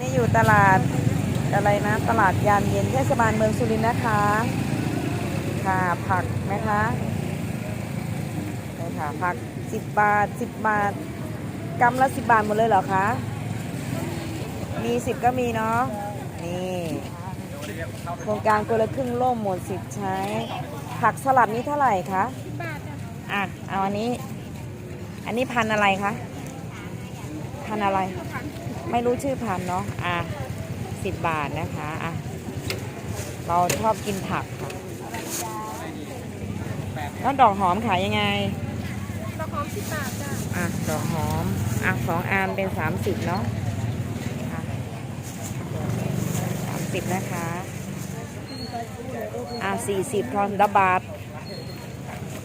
นี่อยู่ตลาดอะไรนะ ตลาดยามเย็นเทศบาลเมืองสุรินทร์นะคะ ค่ะผักนะคะนี่ค่ะผักสิบบาทสิบบาทกำละสิบบาทหมดเลยเหรอคะ มีสิบก็มีเนาะ นี่โครงการคนละครึ่งร่มหมดสิทธิ์ใช้ ผักสลัดนี้เท่าไหร่คะอะ เอาอันนี้ อันนี้พันอะไรคะ พันอะไร ไม่รู้ชื่อพันธุ์เนาะอะสิบบาทนะคะอะเราชอบกินผักค่ะแล้วดอกหอมขายยังไง ดอกหอมสิบบาทจ้ะอะดอกหอมอะสองอันเป็นสามสิบเนาะสามสิบนะคะ อะสี่สิบทอนดาบาท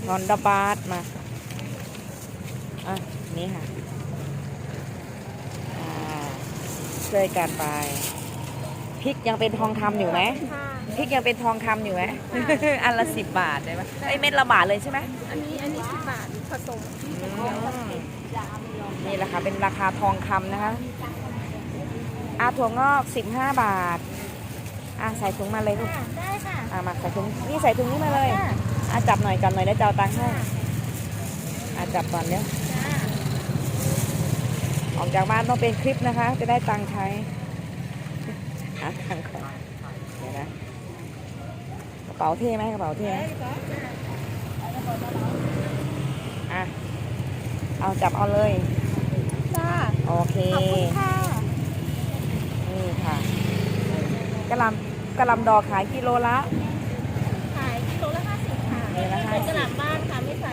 ทอนดาบาทมา อะ นี่ค่ะ อ่า ช่วยกันไปพริกยังเป็นทองคำอยู่ไหมค่ะ พริกยังเป็นทองคำอยู่ไหม อันละสิบบาทได้ไหมไอยเม็ดละบาทเลยใช่ไหมอันนี้อันนี้สิบบาทผสมนี่แหละค่ะเป็นราคาทองคำนะคะอาถั่วงอกสิบห้าบาทอะใส่ถุงมาเลยลูกค่ะได้ค่ะอะมาใส่ถุงนี่ใส่ถุงนี้มาเลยค่ะอะจับหน่อยจับหน่อยแล้วจะเอาตังค์ให้อะจับก่อนเนี้ย จ้า ออกจากบ้านต้องเป็นคลิปนะคะ จะได้ตังค์ใช้หาตังค์ก่อนเดี๋ยวนะกระเป๋าเท่ไหมกระเป๋าเท่ไหมอะเอาจับเอาเลยจ้าโอเคขอบคุณค่ะนี่ค่ะกระหลำกระหลำดอกขายกิโลละขายกิโลละห้าสิบค่ะกิโลละไม่ใส่50กระหล่ำบ้านค่ะไม่ใส่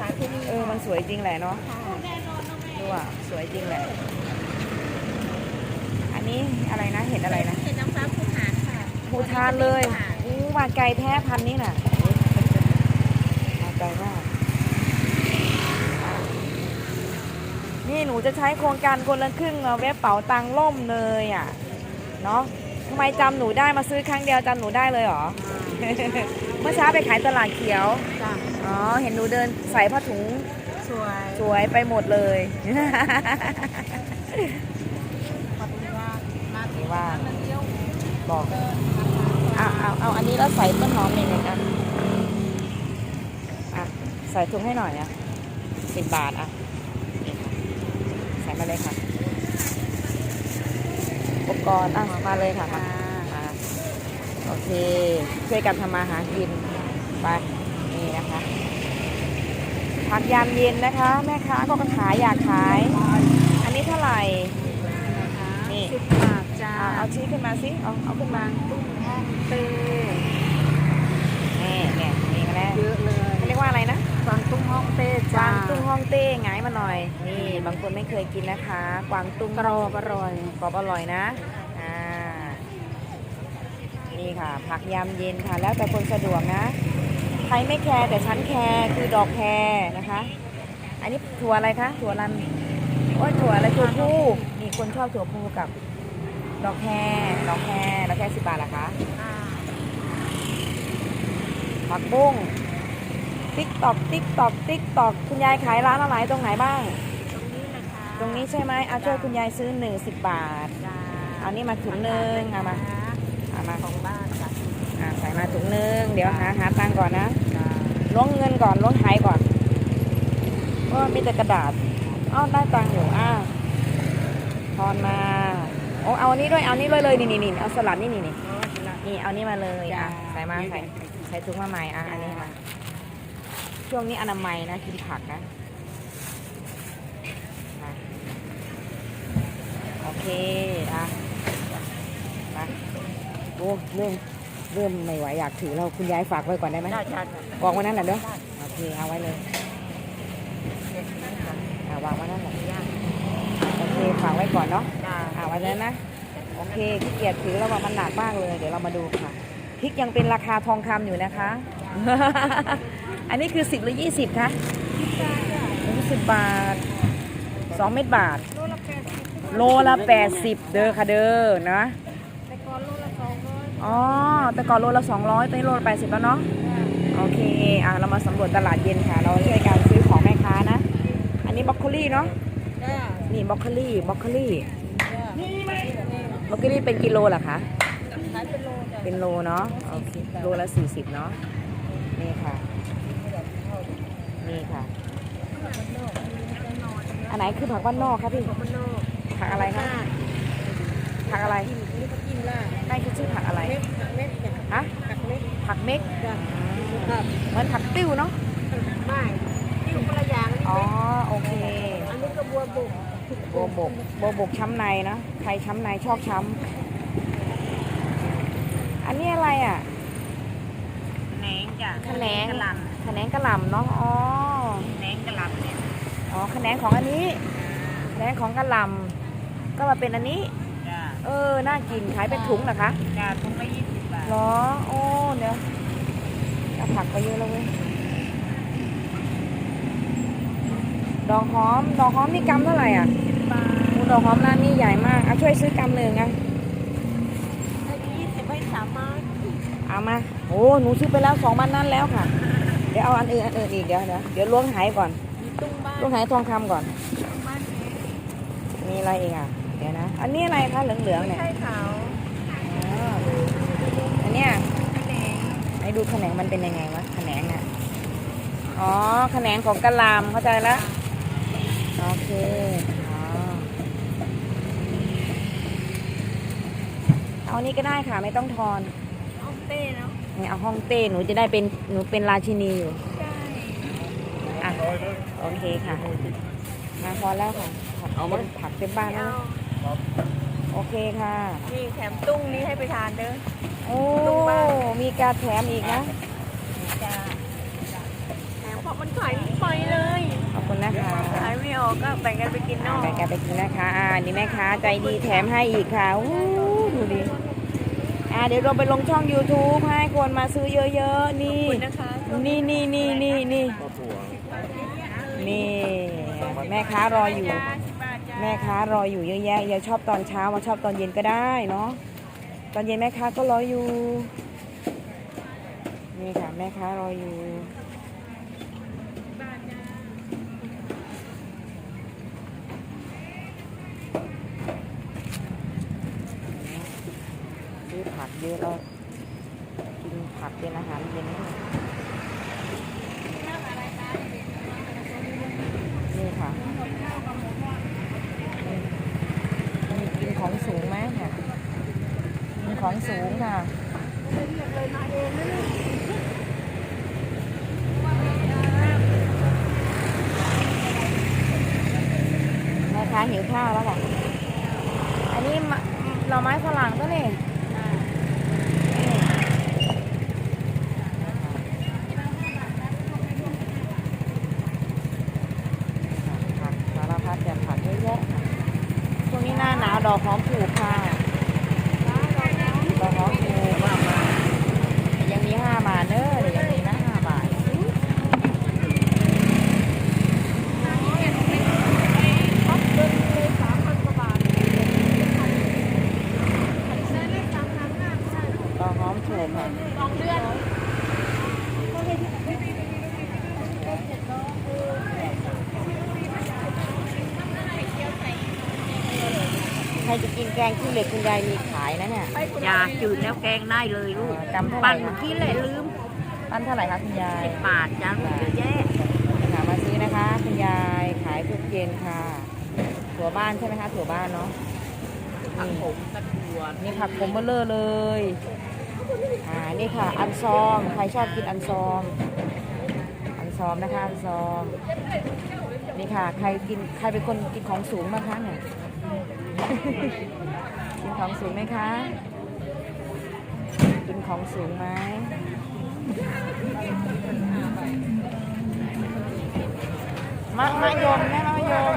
สารเคมีเออมันสวยจริงแหละเนาะค่ะ ดูอะสวยจริงแหละ อันนี้อะไรนะเห็นอะไรนะเห็นน้ำฟ้าภูฐานค่ะภูทานเลยค่ะอู้มาไกลแท้พันนี้น่ะมาไกลมากอะนี่หนูจะใช้โครงการคนละครึ่งเอาเว็บเป๋าตังค์ล่มเลยอะ เนาะทำไมจำหนูได้มาซื้อครั้งเดียวจำหนูได้เลยเหรอ เมื่อเช้าไปขายตลาดเขียวจ้าอ๋อ เห็นหนูเดินใส่ผ้าถุงส วยสวยไปหมดเลยบคุณว่ามานี่ว่าบอกเอาเอาเอาอันนี้แล้วใส่ต้นหอมหนึ่งหนึ่งอันอะใส่ถุงให้หน่อยอะสิบบาทอะใส่มาเลยค่ะอุปกรณ์อะมาเลยค่ะมาโอเคช่วยกันทำมาหากินไปนี่นะคะ ผักยามเย็นนะคะ แม่ค้าก็ขายอยากขาย อันนี้เท่าไหร่นี่สิบบาทจ้าอะเอาชี้ขึ้นมาสิเอาเอาขึ้นมาตุ้งห้องเต้นี่เนี่ยนี่มาแล้วเยอะเลยเขาเรียกว่าอะไรนะกวางตุ้งห้องเต้กจ้าวางตุ้งฮ่องเต้ไงายมาหน่อย นี่บางคนไม่เคยกินนะคะกวางตุ้งกรอบอร่อยกรอบอร่อยนะอ่านี่ค่ะ ผักยามเย็นค่ะ แล้วแต่คนสะดวกนะใค รไม่แคร์แต่ฉันแคร์คือดอกแคร์นะคะ อันนี้ถั่วอะไรคะถั่วลันโอ้ยถั่วอะไรถั่วพูมีคนชอบถั่วพูกับ ดอกแคร์ดอกแคร์ดอกแคร์สิบบาทเหรอคะอ่าผักบุ้งติ๊กตอกติ๊กตอกติ๊กตอกคุณยายขายร้านอะไรตรงไหนบ้าง ตรงนี้นะคะตรงนี้ใช่ไหมเอาช่วยคุณยายซื้อหนึ่งสิบบาทจ้าเอานี่มาถุงหนึ่งเอามาเอามาของบ้านจ้ะอ่า ใส่มาถุงหนึ่งเดี๋ยวหาหาตังค์ก่อนนะจ้าล้วงเงินก่อนล้วงหายก่อนเพราะว่ามีแต่กระดาษอ้าวได้ตังค์อยู่อ่าทอนมาโอ้เอาอันนี้ด้วย เอานี้เลยเลยนี่นี่นี่เอาสลัดนี่นี่นี่นี่เอานี่มาเลยอะใส่มาใส่ใส่ถุงมาใหม่อะอันนี้มาช่วงนี้อนามัยนะกินผักนะมาโอเคอะมาโอ้เริ่ม เริ่มไม่ไหวอยากถือเราคุณยายฝากไว้ก่อนได้ไหมได้จ้าวางไว้นั่นแหละเด้อโอเคเอาไว้เลยอ่าวางไว้นั่นแหละโอเคฝากไว้ก่อนเนาะจ้าอ่าไว้เลยนะโอเคขี้เกียจถือแล้วว่ามันหนักมากเลย เดี๋ยวเรามาดูค่ะพริกยังเป็นราคาทองคำอยู่นะคะ อันนี้คือสิบหรือยี่สิบคะยี่สิบบาทสองเม็ดบาท โลละแปดสิบโลละแปดสิบเด้อค่ะเด้อนะ แต่ก่อนโลละส องร้อยอ๋อ แต่ก่อนโลละสองร้อยตอนนี้โลละแปดสิบแล้วเนาะ โอเค อะ เรามาสำรวจตลาดเย็นค่ะ เราช่วยกันซื้อของแม่ค้านะ อันนี้บรอกโคลี่เนาะจ้านี่บรอกโคลี่บรอกโคลี่จ้าบรอกโคลีเป็นกิโลเหรอคะขายเป็นโลจ้ะเป็นโลเนาะ โอเค โลละ 40 เนาะ นี่ค่ะ นี่ค่ะ อันไหนคือผักบ้านนอกคะพี่มันนอกผักอะไรคะผัก อะไรกินนี่ก็กินล่าได้คือชื่อผักอะไรเม็ดผักเม็ดจ้ะฮะผักเม็ดผักเม็กจ้ะครับเหมือนผักติ้วเนาะไม่ที่คนละอย่างอ๋อโอเค อันนี้ก็บัวบุกโบบกโบบกช้ำในนะใครช้ำในชอกช้ำอันนี้อะไรอะแหนงจ้ะแขนงกะหล่แขนงกระหล่ำเนาะอ๋อำแหนงกะหล่ำเนี่ยอ๋อแขนงของอันนี้แขนงของกระหล่ำก็มาเป็นอันนี้จ้ะ เออ น่ากินขายเป็นถุงเหรอคะจ้ะถุงละยี่สิบบาทเหรอ โอ้เดี๋ยวเอาผักไปเยอะแล้วเว้ย ดอกหอม ดอกหอมนี่กำเท่าไหร่อะบาทโอ้ดอกหอมร้านนี้ใหญ่มากอะช่วยซื้อกำหนึ่งอะถ้ายี่สิบให้สามไม้เอามา โอ้ หนูซื้อไปแล้วสองบ้านนั้นแล้วค่ะ เดี๋ยวเอาอันอื่นอันอื่นอีกเดี๋ยวเดี๋ยวเดี๋ยวล้วงหายก่อน มีตุ้งบ้านล้วงหายทองคำก่อน ตุ้งบ้านเองมีอะไรอีกอะ เดี๋ยวนะ อันนี้อะไรคะเหลืองๆเนี่ยใช่ขาวอ๋ออันเนี้ยแหนงให้ดูแขนงมันเป็นยังไงวะแขนงน่ะ อ๋อแขนงของกะหลำเข้าใจแล้วโอเคอ๋อเอานี่ก็ได้ค่ะไม่ต้องทอนอองเต้เนาะนี่เอาห้องเต้หนูจะได้เป็นหนูเป็นราชินีอยู่ใช่อะโอเคค่ะมาพอแล้วค่ะผักเอามาผักเต็มบ้านแล้ว เอา โอเคค่ะ นี่แถมตุ้งนี้ให้ไปทานเด้อ โอ้ตุ้งบ้านมีการแถมอีกนะจ้าแถมเพราะมันขายไม่ไปเลย ขอบคุณนะคะขายไม่ออกก็แบ่งกันไปกินนอกไปกันไปกินนะคะอ่านี่แม่ค้าใจดีแถมให้อีกค่ะอู้ดูดิอ่าเดี๋ยวเราไปลงช่อง YouTube ให้คนมาซื้อเยอะๆ นี่ขอบคุณนะคะนี่นี่นี่นี่นี่นี่ แม่ค้ารออยู่ แม่ค้ารออยู่เยอะแยะอย่าชอบตอนเช้ามาชอบตอนเย็นก็ได้เนาะตอนเย็นแม่ค้าก็รออยู่นี่ค่ะแม่ค้ารออยู่ซื้อผักเยอะแล้วกินผักเป็นอาหารเย็นนี่นี่ค่ะนี่มีกินของสูงไหมเนี่ยมี ของสูงค่ะแม่ค้าหิวข้าวแล้วบอกอันนี้มะหน่อไม้ฝรั่งก็นี่ผักสารพัดแบบผักเยอะแยะค่ะช่วงนี้หน้าหนาวดอกหอมผูกค่ะ ดอกหอมผูกมากมากยังมีห้าบาทเด้อเดี๋ยวยังมีนะห้าบาท พับเบิ้ลเลยสามพันกว่าบาท ด อกหอมผูกค่ะสองเดือนใครจะกินแกงขี้เหล็กคุณยายมีขายนะเนี่ยยาจืดแล้วแกงได้เลยลูกจำเท่าไหร่ปั่นคะที่แหละลืมปั้นเท่าไหร่คะคุณยาย สิบบาทจ้าลูกเยอะแยะหามาซื้อนะคะคุณยายขายทุกเย็นค่ะ ถั่วบ้านใช่ไหมคะถั่วบ้านเนาะผักผมกระถั่วนี่ผักผมเบลเลอร์เลย อ่านี่ค่ะ อันซอม ใครชอบกินอันซอม อันซอมนะคะ อันซอม นี่ค่ะ ใครกิน ใครเป็นคนกินของสูงบ้างคะเนี่ย กินของสูงไหมคะ กินของสูงไหมมะมะยมแม่มะยม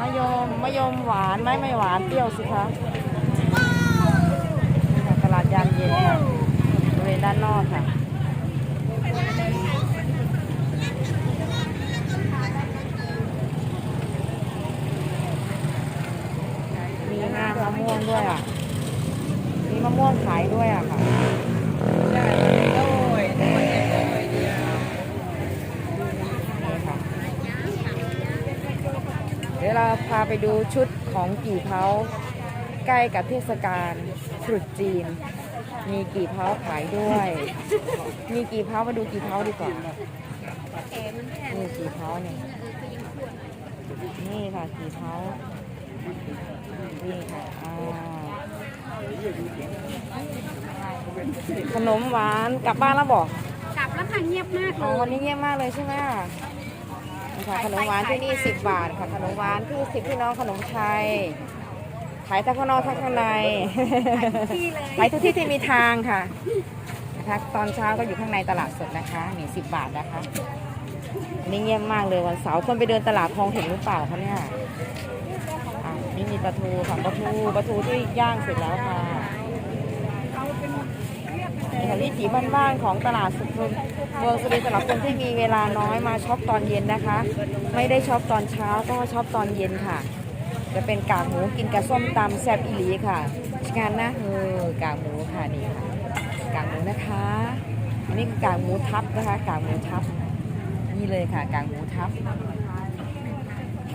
มะยมมะยมหวานไหมไม่หวานเปรี้ยวสิคะนี่ค่ะตลาดยาม เย็นค่ะบริเวณด้านนอกค่ะมีหน้ามะม่วงด้วยอะ มีมะม่วงขายด้วยอะค่ะเดี๋ยวเราพาไปดูชุดของกี่เผาใกล้กับเทศกาลตรุษจีน มีกี่เผาขายด้วย มีกี่เผามาดูกี่เผาดีกว่านี่กี่เผาเนี่ย นี่ค่ะกี่เผานี่ค่ะอ่าขนมหวานกลับบ้านแล้วบอกกลับแล้วค่ะเงียบมากเลอ๋อยวันนี้เงียบมากเลยใช่ไหมนี่ค่ะขนมหวานที่นี่10บาทค่ะขนมหวานที่สิบพี่น้องขนมชัย ขายทั้งข้างนอกทั้งข้างในที่เลยขายทุกที่ที่มีทางค่ะนะคะตอนเช้าก็อยู่ข้างในตลาดสดนะคะนี่สิบบาทนะคะอันนี่เงียบมากเลยวันเสาร์คนไปเดินตลาดคลองเห็นหรือเปล่าคะเนี่ยอะนี่มีปลาทูค่ะปลาทูปลาทูที่ย่างเสร็จแล้วค่ะนี่ค่ะวิถีบ้านๆของตลาดสุขุมเมืองสุรินทร์สำหรับคนที่มีเวลาน้อยมาช็อปตอนเย็นนะคะ ไม่ได้ช็อปตอนเช้าก็ช็อปตอนเย็นค่ะ จะเป็นกากหมูกินกับส้มตำแซ่บอีหลีค่ะชกันนะเออกากหมูค่ะนี่ค่ะกากหมูนะคะ อันนี้คือกากหมูทับนะคะกากหมูทับ นี่เลยค่ะกากหมูทับ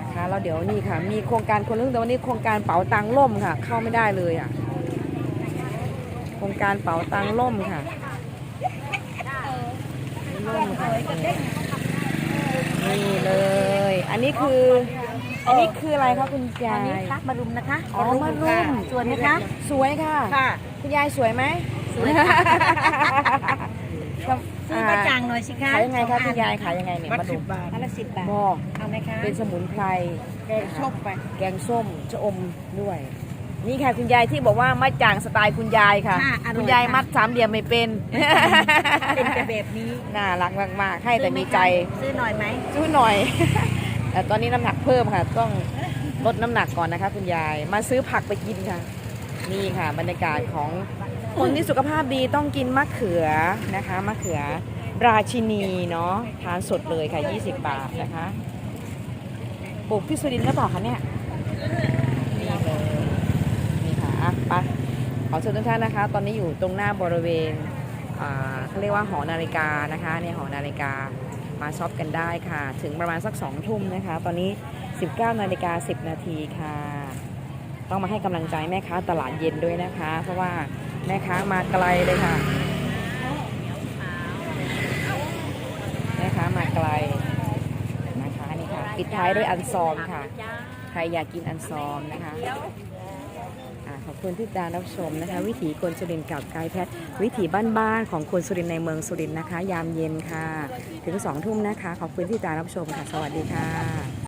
นะคะแล้วเดี๋ยวนี่ค่ะ มีโครงการคนละครึ่งแต่วันนี้โครงการเป๋าตังล่มค่ะ เข้าไม่ได้เลยอะโครงการเป๋าตังล่มค่ะล่มค่ะนี่เลย อันนี้คือ อันนี้คืออะไรคะคุณยาอันนี้ยคะมารุมนะคะอ๋อมารุมส่วนนะคะ สวยค่ะค่ะ คุณยายสวยไหมสวยค่ะครับซื้อกระจังหน่อยสิคะขายยังไงคะคุณยายขายยังไงเนี่ยวัดมาสิดูบบาทอันละสิบบาทหม้อเอาไหมคะเป็นสมุนไพรแกงส้มไปแกงส้มชะอมด้วย นี่ค่ะคุณยายที่บอกว่ามัดจางสไตล์คุณยายค่ะค่ะอร่อยคุณยายค่ะมัดสามเหลี่ยมไม่เป็น เป็นแต่แบบนี้น่ารักมากๆให้แต่มีใจ ซื้อหน่อยไหมช่วยหน่อย แต่ตอนนี้น้ำหนักเพิ่มค่ะ ต้องลดน้ำหนักก่อนนะคะ คุณยาย มาซื้อผักไปกินค่ะ นี่ค่ะ บรรยากาศของคนที่สุขภาพดีต้องกินมะเขือนะคะมะเขือราชินีเนาะทานสดเลยค่ะ 20 บาทนะคะปลูกที่สุรินทร์หรือเปล่าคะเนี่ยนี่เลยนี่ค่ะอะไปขอเชิญทุกท่านนะคะ ตอนนี้อยู่ตรงหน้าบริเวณอ่าเขาเรียกว่าหอนาฬิกานะคะเนี่ยหอนาฬิกา มาช็อปกันได้ค่ะ ถึงประมาณสักสองทุ่มนะคะ ตอนนี้ 19นาฬิกา10 นาทีค่ะ ต้องมาให้กำลังใจแม่ค้าตลาดเย็นด้วยนะคะ เพราะว่าแม่ค้ามาไกลเลยค่ะ แม่ค้ามาไกลนะคะนี่ค่ะ ปิดท้ายด้วยอันซอมค่ะ ใครอยากกินอันซอมนะคะ ขอบคุณที่ตามรับชมนะคะ วิถีคนสุรินทร์กับกายแพทย์วิถีบ้านๆของคนสุรินทร์ในเมืองสุรินทร์นะคะ ยามเย็นค่ะ ถึงสองทุ่มนะคะ ขอบคุณที่ติดตามรับชมค่ะ สวัสดีค่ะ